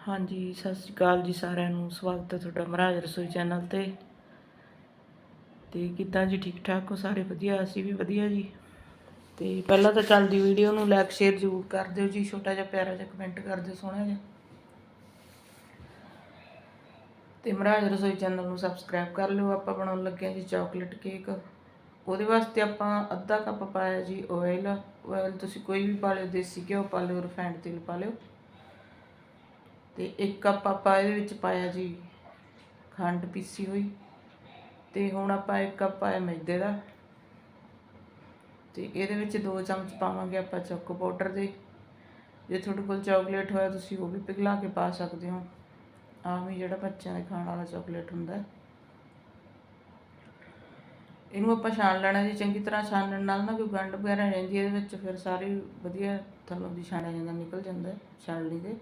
ਹਾਂਜੀ, ਸਤਿ ਸ਼੍ਰੀ ਅਕਾਲ ਜੀ ਸਾਰਿਆਂ ਨੂੰ। ਸਵਾਗਤ ਹੈ ਤੁਹਾਡਾ ਮਹਾਰਾਜ ਰਸੋਈ ਚੈਨਲ ਤੇ। ਤੇ ਕਿੱਦਾਂ ਜੀ ਠੀਕ ਠਾਕ ਹੋ ਸਾਰੇ? ਵਧੀਆ? ਅਸੀਂ ਵੀ ਵਧੀਆ ਜੀ। ਤੇ ਪਹਿਲਾਂ ਤਾਂ ਚੱਲਦੀ ਵੀਡੀਓ ਨੂੰ ਲਾਈਕ ਸ਼ੇਅਰ ਜ਼ਰੂਰ ਕਰ ਦਿਓ ਜੀ। ਛੋਟਾ ਜਿਹਾ ਪਿਆਰਾ ਜਿਹਾ ਕਮੈਂਟ ਕਰ ਦਿਓ, ਸੋਹਣਾ ਜਿਹਾ। ਤੇ ਮਹਾਰਾਜ ਰਸੋਈ ਚੈਨਲ ਨੂੰ ਸਬਸਕ੍ਰਾਈਬ ਕਰ ਲਿਓ। ਆਪਾਂ ਬਣਾਉਣ ਲੱਗੇ ਹਾਂ ਜੀ ਚਾਕਲੇਟ ਕੇਕ ਉਹਦੇ ਵਾਸਤੇ ਆਪਾਂ ਅੱਧਾ ਕੱਪ ਪਾਇਆ ਜੀ ਆਇਲ ਆਇਲ ਤੁਸੀਂ ਕੋਈ ਵੀ ਪਾ ਲਿਓ, ਦੇਸੀ ਘਿਓ ਪਾ ਲਿਓ ਰਿਫਾਈਂਡ ਤੇਲ ਪਾ ਲਿਓ। ਤੇ ਇੱਕ ਕੱਪ ਆਪਾਂ ਇਹਦੇ ਵਿੱਚ ਪਾਇਆ ਜੀ ਖੰਡ ਪੀਸੀ ਹੋਈ ਤੇ ਹੁਣ ਆਪਾਂ ਇੱਕ ਕੱਪ ਪਾਇਆ ਮੈਦੇ ਦਾ ਤੇ ਇਹਦੇ ਵਿੱਚ ਦੋ ਚਮਚ ਪਾਵਾਂਗੇ ਆਪਾਂ ਚੋਕੋ ਪਾਊਡਰ ਦੇ। ਜੇ ਤੁਹਾਡੇ ਕੋਲ ਚਾਕਲੇਟ ਹੋਇਆ ਤੁਸੀਂ ਉਹ ਵੀ ਪਿਘਲਾ ਕੇ ਪਾ ਸਕਦੇ ਹੋ। ਆਮ ਹੀ ਜਿਹੜਾ ਬੱਚਿਆਂ ਦੇ ਖਾਣ ਵਾਲਾ ਚਾਕਲੇਟ ਹੁੰਦਾ। ਇਹਨੂੰ ਆਪਾਂ ਛਾਣ ਲੈਣਾ ਜੀ, ਚੰਗੀ ਤਰ੍ਹਾਂ ਛਾਣਨ ਨਾਲ ਨਾ ਕੋਈ ਗੰਢ ਵਗੈਰਾ ਰਹਿੰਦੀ ਇਹਦੇ ਵਿੱਚ, ਫਿਰ ਸਾਰੇ ਵਧੀਆ ਥੱਲੋਂ ਦੀ ਛਾਣਿਆ ਜਾਂਦਾ, ਨਿਕਲ ਜਾਂਦਾ ਹੈ ਛਾਣਨੀ ਦੇ।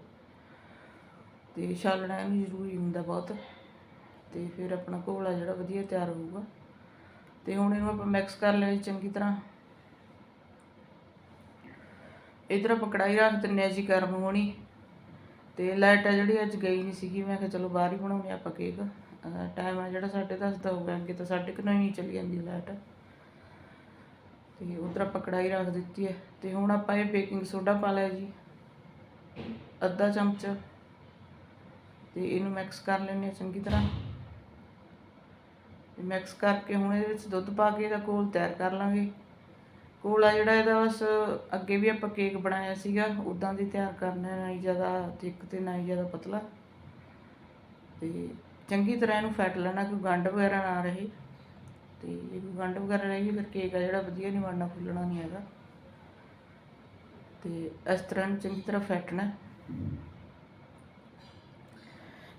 ਤੇ ਛਾਲਣਾ ਇਹਨੂੰ ਜ਼ਰੂਰੀ ਹੁੰਦਾ ਬਹੁਤ। ਤੇ ਫਿਰ ਆਪਣਾ ਘੋਲਾ ਜਿਹੜਾ ਵਧੀਆ ਤਿਆਰ ਹੋਊਗਾ। ਤੇ ਹੁਣ ਇਹਨੂੰ ਆਪਾਂ ਮਿਕਸ ਕਰ ਲਿਆ ਜੀ ਚੰਗੀ ਤਰ੍ਹਾਂ। ਇਧਰ ਆਪਾਂ ਕੜਾਈ ਰੱਖ ਦਿੰਨੇ ਆ ਜੀ ਗਰਮ ਹੋਣੀ। ਤੇ ਲਾਈਟ ਆ ਜਿਹੜੀ ਅੱਜ ਗਈ ਨਹੀਂ ਸੀਗੀ। ਮੈਂ ਕਿਹਾ ਚਲੋ ਬਾਹਰ ਹੀ ਬਣਾਉਂਦੇ ਆਪਾਂ ਕੇਕ ਟਾਈਮ ਆ ਜਿਹੜਾ 10:30 ਦਾ ਹੋ ਅੱਗੇ ਤਾਂ 9:30 ਨਹੀਂ ਚਲੀ ਜਾਂਦੀ ਲਾਈਟ ਤੇ ਉਧਰ ਆਪਾਂ ਕੜਾਈ ਰੱਖ ਦਿੱਤੀ ਹੈ। ਤੇ ਹੁਣ ਆਪਾਂ ਇਹ ਬੇਕਿੰਗ ਸੋਡਾ ਪਾ ਲਿਆ ਜੀ। ਅੱਧਾ ਚਮਚ ਤੇ ਇਹਨੂੰ ਮਿਕਸ ਕਰ ਲੈਣੇ ਆ ਚੰਗੀ ਤਰ੍ਹਾਂ। ਮਿਕਸ ਕਰਕੇ ਹੁਣ ਇਹਦੇ ਵਿੱਚ ਦੁੱਧ ਪਾ ਕੇ ਇਹਦਾ ਘੋਲ ਤਿਆਰ ਕਰ ਲਾਂਗੇ। ਘੋਲ ਆ ਜਿਹੜਾ ਇਹਦਾ ਬਸ ਅੱਗੇ ਵੀ ਆਪਾਂ ਕੇਕ ਬਣਾਇਆ ਸੀਗਾ ਉਦਾਂ ਦੀ ਤਿਆਰ ਕਰਨਾ ਨਾ ਹੀ ਜ਼ਿਆਦਾ ਥਿੱਕ ਤੇ ਨਾ ਹੀ ਜ਼ਿਆਦਾ ਪਤਲਾ। ਤੇ ਚੰਗੀ ਤਰ੍ਹਾਂ ਇਹਨੂੰ ਫੈਟ ਲੈਣਾ, ਕੋਈ ਗੰਢ ਵਗੈਰਾ ਨਾ ਰਹੇ। ਤੇ ਜੇ ਕੋਈ ਗੰਢ ਵਗੈਰਾ ਰਹੀ ਫਿਰ ਕੇਕ ਆ ਜਿਹੜਾ ਵਧੀਆ ਨਹੀਂ ਬਣਨਾ, ਫੁੱਲਣਾ ਨਹੀਂ ਹੈਗਾ। ਤੇ ਇਸ ਤਰ੍ਹਾਂ ਇਹਨੂੰ ਚੰਗੀ ਤਰ੍ਹਾਂ ਫੈਟਣਾ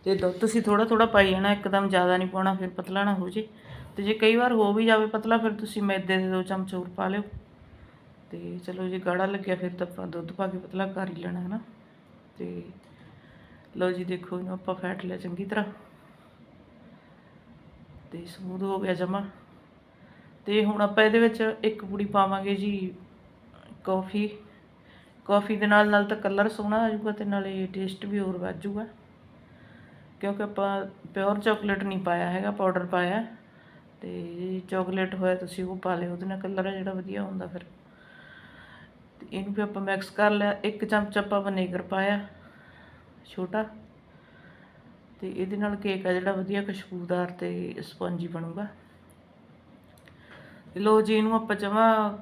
ਤੇ ਦੁੱਧ ਤੁਸੀਂ ਥੋੜਾ ਥੋੜਾ ਪਾਈ ਜਾਣਾ, ਇੱਕਦਮ ਜ਼ਿਆਦਾ ਨਹੀਂ ਪਾਉਣਾ, ਫਿਰ ਪਤਲਾ ਨਾ ਹੋ ਜੇ। ਤੇ ਜੇ ਕਈ ਵਾਰ ਹੋ ਵੀ ਜਾਵੇ ਪਤਲਾ, ਫਿਰ ਤੁਸੀਂ ਮੈਦੇ ਦੇ ਦੋ ਚਮਚ ਹੋਰ ਪਾ ਲਿਓ। ਤੇ ਚਲੋ ਜੇ ਗਾੜਾ ਲੱਗਿਆ, ਫਿਰ ਤਾਂ ਆਪਾਂ ਦੁੱਧ ਪਾ ਕੇ ਪਤਲਾ ਕਰ ਹੀ ਲੈਣਾ ਹੈ ਨਾ ਤੇ ਲਓ ਜੀ, ਦੇਖੋ, ਇਹਨੂੰ ਆਪਾਂ ਫੈਟ ਲਿਆ ਚੰਗੀ ਤਰ੍ਹਾਂ। ਤੇ ਸਮੂਦ ਹੋ ਗਿਆ ਜਮਾ। ਤੇ ਹੁਣ ਆਪਾਂ ਇਹਦੇ ਵਿੱਚ ਇੱਕ ਪੂੜੀ ਪਾਵਾਂਗੇ ਜੀ, ਕੌਫੀ। ਕੌਫੀ ਦੇ ਨਾਲ ਨਾਲ ਤਾਂ ਕਲਰ ਸੋਹਣਾ ਆ ਜਾਊਗਾ ਤੇ ਨਾਲੇ ਟੇਸਟ ਵੀ ਹੋਰ ਵੱਧ ਜਾਊਗਾ। ਕਿਉਂਕਿ ਆਪਾਂ ਪਿਓਰ ਚਾਕਲੇਟ ਨਹੀਂ ਪਾਇਆ ਹੈਗਾ, ਪਾਊਡਰ ਪਾਇਆ। ਤੇ ਚਾਕਲੇਟ ਹੋਇਆ ਤੁਸੀਂ ਉਹ ਪਾ ਲਿਓ, ਉਹਦੇ ਨਾਲ ਕਲਰ ਹੈ ਜਿਹੜਾ ਵਧੀਆ ਹੁੰਦਾ ਫਿਰ। ਤੇ ਇਹਨੂੰ ਵੀ ਆਪਾਂ ਮਿਕਸ ਕਰ ਲਿਆ, ਇੱਕ ਚਮਚ ਆਪਾਂ ਵਿਨੇਗਰ ਪਾਇਆ, ਛੋਟਾ। ਤੇ ਇਹਦੇ ਨਾਲ ਕੇਕ ਆ ਜਿਹੜਾ ਵਧੀਆ ਖੁਸ਼ਬੂਦਾਰ ਤੇ ਸਪੰਜੀ ਬਣੂਗਾ। ਤੇ ਲੋ ਜੀ, ਇਹਨੂੰ ਆਪਾਂ ਜਮਾ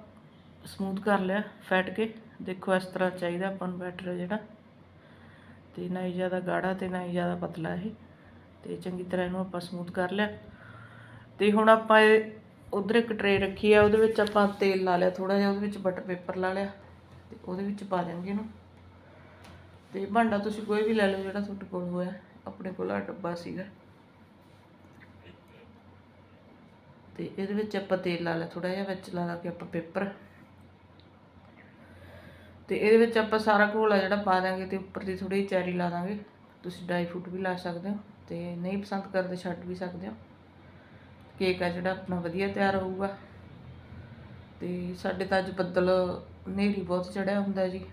ਸਮੂਥ ਕਰ ਲਿਆ, ਫੈਟ ਕੇ। ਦੇਖੋ ਇਸ ਤਰ੍ਹਾਂ ਚਾਹੀਦਾ ਆਪਾਂ ਨੂੰ ਬੈਟਰ ਜਿਹੜਾ। ਤੇ ਨਾ ਹੀ ਜ਼ਿਆਦਾ ਗਾੜਾ ਤੇ ਨਾ ਹੀ ਜ਼ਿਆਦਾ ਪਤਲਾ ਇਹ। ਤੇ ਚੰਗੀ ਤਰ੍ਹਾਂ ਇਹਨੂੰ ਆਪਾਂ ਸਮੂਥ ਕਰ ਲਿਆ। ਤੇ ਹੁਣ ਆਪਾਂ ਇਹ ਉਧਰ ਇੱਕ ਟਰੇ ਰੱਖੀ ਆ, ਉਹਦੇ ਵਿੱਚ ਆਪਾਂ ਤੇਲ ਲਾ ਲਿਆ ਥੋੜਾ ਜਿਹਾ, ਉਹਦੇ ਵਿੱਚ ਬਟਰ ਪੇਪਰ ਲਾ ਲਿਆ। ਤੇ ਉਹਦੇ ਵਿੱਚ ਪਾ ਦਿਆਂਗੇ ਇਹਨੂੰ। ਤੇ ਭਾਂਡਾ ਤੁਸੀਂ ਕੋਈ ਵੀ ਲੈ ਲਓ ਜਿਹੜਾ ਤੁਹਾਡੇ ਕੋਲ ਹੋਇਆ, ਆਪਣੇ ਕੋਲ ਆ ਡੱਬਾ ਸੀਗਾ। ਤੇ ਇਹਦੇ ਵਿੱਚ ਆਪਾਂ ਤੇਲ ਲਾ ਲਿਆ ਥੋੜਾ ਜਿਹਾ ਵਿੱਚ ਲਾ ਲਾ ਕੇ ਆਪਾਂ ਪੇਪਰ ਤੇ ਇਹਦੇ ਵਿੱਚ ਆਪਾਂ ਸਾਰਾ ਘੋਲਾ ਜਿਹੜਾ ਪਾ ਦਾਂਗੇ ਤੇ ਉੱਪਰ ਦੀ ਥੋੜੀ ਚੈਰੀ ਲਾ ਦਾਂਗੇ। ਤੁਸੀਂ ਡਰਾਈ ਫਰੂਟ ਵੀ ਲਾ ਸਕਦੇ ਹੋ ਤੇ ਨਹੀਂ ਪਸੰਦ ਕਰਦੇ ਛੱਡ ਵੀ ਸਕਦੇ ਹੋ। ਕੇਕ ਆ ਜਿਹੜਾ ਆਪਣਾ ਵਧੀਆ ਤਿਆਰ ਹੋਊਗਾ। ਤੇ ਸਾਡੇ ਤਾਂ ਅੱਜ ਬੱਦਲ ਹਨੇਰੀ ਬਹੁਤ ਚੜਿਆ ਹੁੰਦਾ ਜੀ।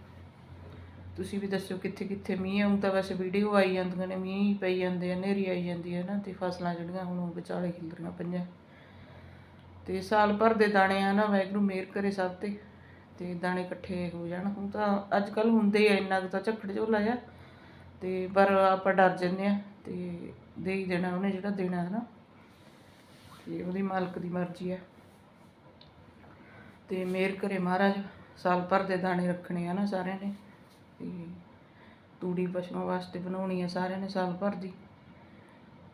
ਤੁਸੀਂ ਵੀ ਦੱਸਿਓ ਕਿੱਥੇ ਕਿੱਥੇ ਮੀਂਹ ਆਉਂ ਤਾਂ ਵੈਸੇ ਵੀਡੀਓ ਆਈ ਜਾਂਦੀਆਂ ਨੇ, ਮੀਂਹ ਪਈ ਜਾਂਦੇ ਆ, ਹਨੇਰੀ ਆਈ ਜਾਂਦੀ ਹੈ ਨਾ, ਤੇ ਫਸਲਾਂ ਜਿਹੜੀਆਂ ਹੁਣ ਵਿਚਾਲੇ ਖਿਲਰੀਆਂ ਪਈਆਂ। ਤੇ ਸਾਲ ਭਰ ਦੇ ਦਾਣੇ ਆ ਨਾ ਵੈਗਰੂ ਮੇਰ ਕਰੇ ਸਭ ਤੇ। ਤੇ ਦਾਣੇ ਇਕੱਠੇ ਹੋ ਜਾਣ। ਹੁਣ ਤਾਂ ਅੱਜ ਕੱਲ ਹੁੰਦੇ ਆ ਇੰਨਾ ਕੁ ਤਾਂ ਝੱਖੜ ਝੋਲਾ ਆ ਤੇ ਪਰ ਆਪਾਂ ਡਰ ਜੰਨੇ ਆ ਤੇ ਦੇ ਹੀ ਦੇਣਾ ਉਹਨੇ ਜਿਹੜਾ ਦੇਣਾ ਹੈ ਨਾ ਤੇ ਉਹਦੀ ਮਾਲਕ ਦੀ ਮਰਜ਼ੀ ਹੈ ਤੇ ਮੇਰ ਕਰੇ ਮਹਾਰਾਜ, ਸਾਲ ਭਰ ਦੇ ਦਾਣੇ ਰੱਖਣੇ ਆ ਨਾ ਸਾਰਿਆਂ ਨੇ। ਤੇ ਤੂੜੀ ਪਸ਼ੂਆਂ ਵਾਸਤੇ ਬਣਾਉਣੀ ਆ ਸਾਰਿਆਂ ਨੇ ਸਾਲ ਭਰ ਦੀ।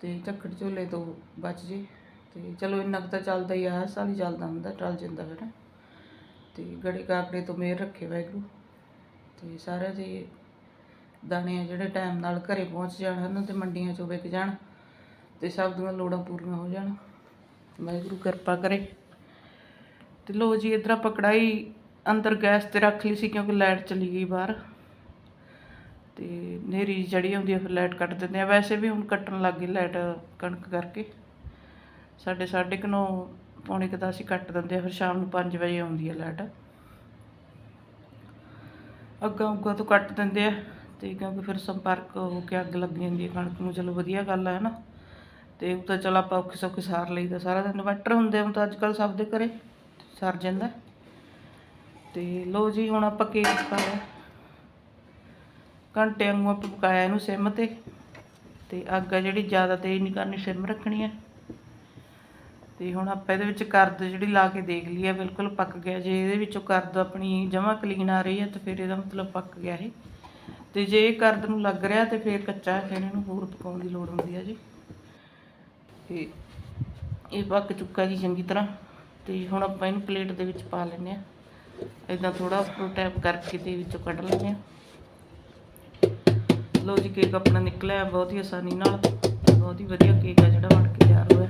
ਤੇ ਝੱਖੜ ਝੋਲੇ ਤੋਂ ਬਚ ਜੇ। ਤੇ ਚਲੋ ਇੰਨਾ ਕੁ ਤਾਂ ਚੱਲਦਾ ਹੀ ਆ, ਹਰ ਸਾਲ ਹੀ ਚੱਲਦਾ ਹੁੰਦਾ, ਟਲ ਜਾਂਦਾ ਫਿਰ। ਤੇ ਗੜੇ ਕਾਕੜੇ ਤੋਂ ਮੇਰ ਰੱਖੇ ਵਾਹਿਗੁਰੂ। ਤੇ ਸਾਰਿਆਂ ਦੇ ਦਾਣੇ ਆ ਜਿਹੜੇ ਟਾਈਮ ਨਾਲ ਘਰੇ ਪਹੁੰਚ ਜਾਣ ਹਨ ਤੇ ਮੰਡੀਆਂ 'ਚੋਂ ਵਿਕ ਜਾਣ ਤੇ ਸਭ ਦੀਆਂ ਲੋੜਾਂ ਪੂਰੀਆਂ ਹੋ ਜਾਣ। ਵਾਹਿਗੁਰੂ ਕਿਰਪਾ ਕਰੇ। ਤੇ ਲੋ ਜੀ, ਇਧਰ ਆਪਾਂ ਕੜਾਈ ਅੰਦਰ ਗੈਸ ਤੇ ਰੱਖ ਲਈ ਸੀ ਕਿਉਂਕਿ ਲਾਈਟ ਚਲੀ ਗਈ ਬਾਹਰ। ਤੇ ਨੇਰੀ ਜੜੀ ਆਉਂਦੀ ਹੈ ਫਿਰ ਲਾਈਟ ਕੱਟ ਦਿੰਦੇ ਆ। ਵੈਸੇ ਵੀ ਹੁਣ ਕੱਟਣ ਲੱਗ ਗਈ ਲਾਈਟ ਕਣਕ ਕਰਕੇ। ਸਾਡੇ ਸਾਢੇ ਕੁ ਨੌ ਪੌਣੇ ਕੁ ਦਸ ਹੀ ਕੱਟ ਦਿੰਦੇ ਆ, ਫਿਰ ਸ਼ਾਮ ਨੂੰ 5 ਵਜੇ ਆਉਂਦੀ ਹੈ ਲਾਈਟ। ਅੱਗਾ ਉੱਗਾ ਤੋਂ ਕੱਟ ਦਿੰਦੇ ਆ, ਤੇ ਕਿਉਂਕਿ ਫਿਰ ਸੰਪਰਕ ਹੋ ਕੇ ਅੱਗ ਲੱਗ ਜਾਂਦੀ ਹੈ ਕਣਕ ਨੂੰ ਚਲੋ ਵਧੀਆ ਗੱਲ ਹੈ ਨਾ ਤੇ ਉਹ ਤਾਂ ਚਲ ਆਪਾਂ ਔਖੇ ਸੌਖੇ ਸਾਰ ਲਈਦਾ ਸਾਰਾ ਦਿਨ ਇਨਵਰਟਰ ਹੁੰਦੇ ਹੁਣ ਤਾਂ ਅੱਜ ਕੱਲ ਸਭ ਦੇ ਘਰੇ, ਸਰ ਜਾਂਦਾ। ਤੇ ਲੋ ਜੀ, ਹੁਣ ਆਪਾਂ ਕੇਕ ਪਕਾਇਆ ਘੰਟੇ ਵਾਂਗੂ ਆਪਾਂ ਪਕਾਇਆ ਇਹਨੂੰ ਸਿਮ ਤੇ ਤੇ ਅੱਗ ਆ ਜਿਹੜੀ ਜ਼ਿਆਦਾ ਤੇਜ਼ ਨਹੀਂ ਕਰਨੀ, ਸਿਮ ਰੱਖਣੀ ਹੈ ਤੇ ਹੁਣ ਆਪਾਂ ਇਹਦੇ ਵਿੱਚ ਕਰਦ ਜਿਹੜੀ ਲਾ ਕੇ ਦੇਖ ਲਈ ਆ, ਬਿਲਕੁਲ ਪੱਕ ਗਿਆ। ਜੇ ਇਹਦੇ ਵਿੱਚੋਂ ਕਰਦ ਆਪਣੀ ਜਮਾ ਕਲੀਨ ਆ ਰਹੀ ਹੈ ਤਾਂ ਫਿਰ ਇਹਦਾ ਮਤਲਬ ਪੱਕ ਗਿਆ ਇਹ। ਤੇ ਜੇ ਇਹ ਕਰਦ ਨੂੰ ਲੱਗ ਰਿਹਾ ਤੇ ਫਿਰ ਕੱਚਾ ਹੈ ਫਿਰ ਇਹਨੂੰ ਹੋਰ ਪਕਾਉਣ ਦੀ ਲੋੜ ਹੁੰਦੀ ਹੈ ਜੀ। ਤੇ ਇਹ ਪੱਕ ਚੁੱਕਾ ਜੀ ਚੰਗੀ ਤਰ੍ਹਾਂ। ਤੇ ਹੁਣ ਆਪਾਂ ਇਹਨੂੰ ਪਲੇਟ ਦੇ ਵਿੱਚ ਪਾ ਲੈਂਦੇ ਆ। ਇਦਾਂ ਥੋੜਾ ਉੱਪਰੋਂ ਟੈਪ ਕਰਕੇ ਤੇ ਵਿੱਚੋਂ ਕੱਢ ਲੈਂਦੇ ਆ। ਲੋ ਜੀ ਕੇਕ ਆਪਣਾ ਨਿਕਲਿਆ, ਬਹੁਤ ਹੀ ਆਸਾਨੀ ਨਾਲ, ਬਹੁਤ ਹੀ ਵਧੀਆ ਕੇਕ ਆ ਜਿਹੜਾ ਬਣ ਕੇ ਤਿਆਰ ਹੋਇਆ।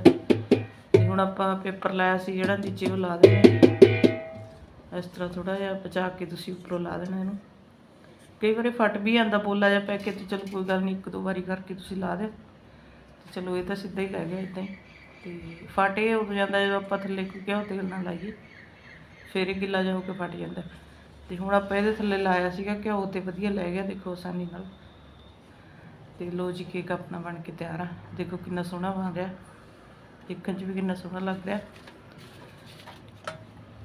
ਹੁਣ ਆਪਾਂ ਪੇਪਰ ਲਾਇਆ ਸੀ, ਜਿਹੜਾ ਨੀਚੇ ਉਹ ਲਾ ਦੇਣਾ ਇਸ ਤਰ੍ਹਾਂ ਥੋੜਾ ਜਿਹਾ ਬਚਾ ਕੇ ਤੁਸੀਂ ਉੱਪਰੋਂ ਲਾ ਦੇਣਾ ਇਹਨੂੰ। ਕਈ ਵਾਰੀ ਫਟ ਵੀ ਜਾਂਦਾ ਪੋਲਾ ਜਿਹਾ ਪੈ ਕੇ ਤੇ ਚਲੋ ਕੋਈ ਗੱਲ ਨਹੀਂ, ਇੱਕ ਦੋ ਵਾਰੀ ਕਰਕੇ ਤੁਸੀਂ ਲਾ ਦਿਓ। ਚਲੋ ਇਹ ਤਾਂ ਸਿੱਧਾ ਹੀ ਲੈ ਗਿਆ ਇਦਾਂ ਹੀ। ਤੇ ਫਟ ਇਹ ਹੋ ਜਾਂਦਾ ਜਦੋਂ ਆਪਾਂ ਥੱਲੇ ਕੋਈ ਘਿਓ ਤੇਲ ਨਾਲ ਲਾਈਏ, ਫਿਰ ਇਹ ਗਿੱਲਾ ਜਾ ਹੋ ਕੇ ਫਟ ਜਾਂਦਾ। ਤੇ ਹੁਣ ਆਪਾਂ ਇਹਦੇ ਥੱਲੇ ਲਾਇਆ ਸੀਗਾ ਘਿਓ ਤੇ ਵਧੀਆ ਲੈ ਗਿਆ, ਦੇਖੋ ਆਸਾਨੀ ਨਾਲ। ਤੇ ਲੋ ਜੀ, ਕੇਕ ਆਪਣਾ ਬਣ ਕੇ ਤਿਆਰ ਆ। ਦੇਖੋ ਕਿੰਨਾ ਸੋਹਣਾ ਬਣ ਰਿਹਾ। ਦੇਖਣ 'ਚ ਵੀ ਕਿੰਨਾ ਸੋਹਣਾ ਲੱਗ ਰਿਹਾ।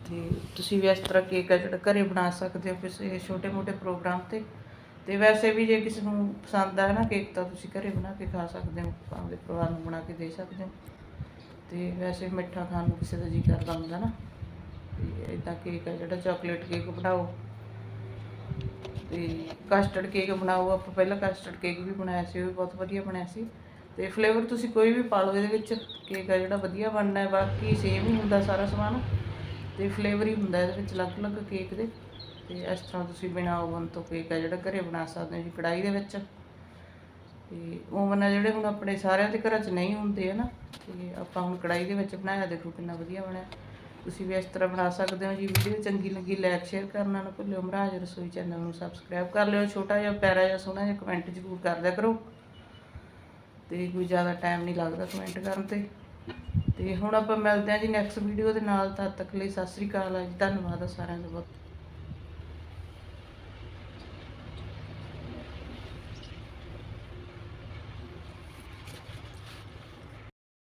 ਤੇ ਤੁਸੀਂ ਵੀ ਇਸ ਤਰ੍ਹਾਂ ਕੇਕ ਆ ਜਿਹੜਾ ਘਰੇ ਬਣਾ ਸਕਦੇ ਹੋ ਕਿਸੇ ਛੋਟੇ-ਮੋਟੇ ਪ੍ਰੋਗਰਾਮ ਤੇ। ਤੇ ਵੈਸੇ ਵੀ ਜੇ ਕਿਸੇ ਨੂੰ ਪਸੰਦ ਆ ਨਾ ਕੇਕ, ਤਾਂ ਤੁਸੀਂ ਘਰੇ ਬਣਾ ਕੇ ਖਾ ਸਕਦੇ ਹੋ ਆਪਣੇ ਪਰਿਵਾਰ ਨੂੰ ਬਣਾ ਕੇ ਦੇ ਸਕਦੇ ਹੋ। ਤੇ ਵੈਸੇ ਮਿੱਠਾ ਖਾਣ ਨੂੰ ਕਿਸੇ ਦਾ ਜੀ ਕਰਦਾ ਹੁੰਦਾ ਨਾ। ਤੇ ਇਦਾਂ ਕੇਕ ਆ ਜਿਹੜਾ ਚਾਕਲੇਟ ਕੇਕ ਬਣਾਓ। ਤੇ ਕਸਟਰਡ ਕੇਕ ਬਣਾਓ, ਆਪਾਂ ਪਹਿਲਾਂ ਕਸਟਰਡ ਕੇਕ ਵੀ ਬਣਾਇਆ ਸੀ, ਉਹ ਵੀ ਬਹੁਤ ਵਧੀਆ ਬਣਿਆ ਸੀ। ਤੇ ਫਲੇਵਰ ਤੁਸੀਂ ਕੋਈ ਵੀ ਪਾ ਲਓ, ਇਹਦੇ ਵਿੱਚ ਕੇਕ ਆ ਜਿਹੜਾ ਵਧੀਆ ਬਣਨਾ ਹੈ, ਬਾਕੀ ਸੇਮ ਹੀ ਹੁੰਦਾ ਸਾਰਾ ਸਮਾਨ। ਤੇ ਫਲੇਵਰ ਹੀ ਹੁੰਦਾ ਇਹਦੇ ਵਿੱਚ ਅਲੱਗ-ਅਲੱਗ ਕੇਕ ਦੇ। ਤੇ ਇਸ ਤਰ੍ਹਾਂ ਤੁਸੀਂ ਬਿਨਾ ਓਵਨ ਤੋਂ ਕੇਕ ਆ ਜਿਹੜਾ ਘਰੇ ਬਣਾ ਸਕਦੇ ਹੋ ਜੀ ਕੜਾਈ ਦੇ ਵਿੱਚ। ਤੇ ਓਵਨ ਆ ਜਿਹੜੇ ਹੁਣ ਆਪਣੇ ਸਾਰਿਆਂ ਦੇ ਘਰਾਂ 'ਚ ਨਹੀਂ ਹੁੰਦੇ ਹਨ, ਤੇ ਆਪਾਂ ਹੁਣ ਕੜਾਈ ਦੇ ਵਿੱਚ ਬਣਾਇਆ, ਦੇਖੋ ਕਿੰਨਾ ਵਧੀਆ ਬਣਿਆ। ਤੁਸੀਂ ਵੀ ਇਸ ਤਰ੍ਹਾਂ ਬਣਾ ਸਕਦੇ ਹੋ ਜੀ, ਵੀਡੀਓ ਚੰਗੀ ਲੱਗੀ ਲਾਈਕ ਸ਼ੇਅਰ ਕਰਨਾ ਨਾ ਭੁੱਲਿਓ। ਮਹਾਰਾਜ ਰਸੋਈ ਚੈਨਲ ਨੂੰ ਸਬਸਕ੍ਰਾਈਬ ਕਰ ਲਿਓ, ਛੋਟਾ ਜਿਹਾ, ਪਿਆਰਾ ਜਿਹਾ, ਸੋਹਣਾ ਜਿਹਾ ਕਮੈਂਟ ਜ਼ਰੂਰ ਕਰ ਦਿਆ ਕਰੋ। ਤੇ ਕੋਈ ਜ਼ਿਆਦਾ ਟਾਈਮ ਨਹੀਂ ਲੱਗਦਾ ਕਮੈਂਟ ਕਰਨ ਤੇ। ਤੇ ਹੁਣ ਆਪਾਂ ਮਿਲਦੇ ਹਾਂ ਜੀ ਨੈਕਸਟ ਵੀਡੀਓ ਦੇ ਨਾਲ, ਤਦ ਤੱਕ ਲਈ ਸਤਿ ਸ੍ਰੀ ਅਕਾਲ ਜੀ, ਧੰਨਵਾਦ ਆ ਸਾਰਿਆਂ ਦਾ ਬਹੁਤ।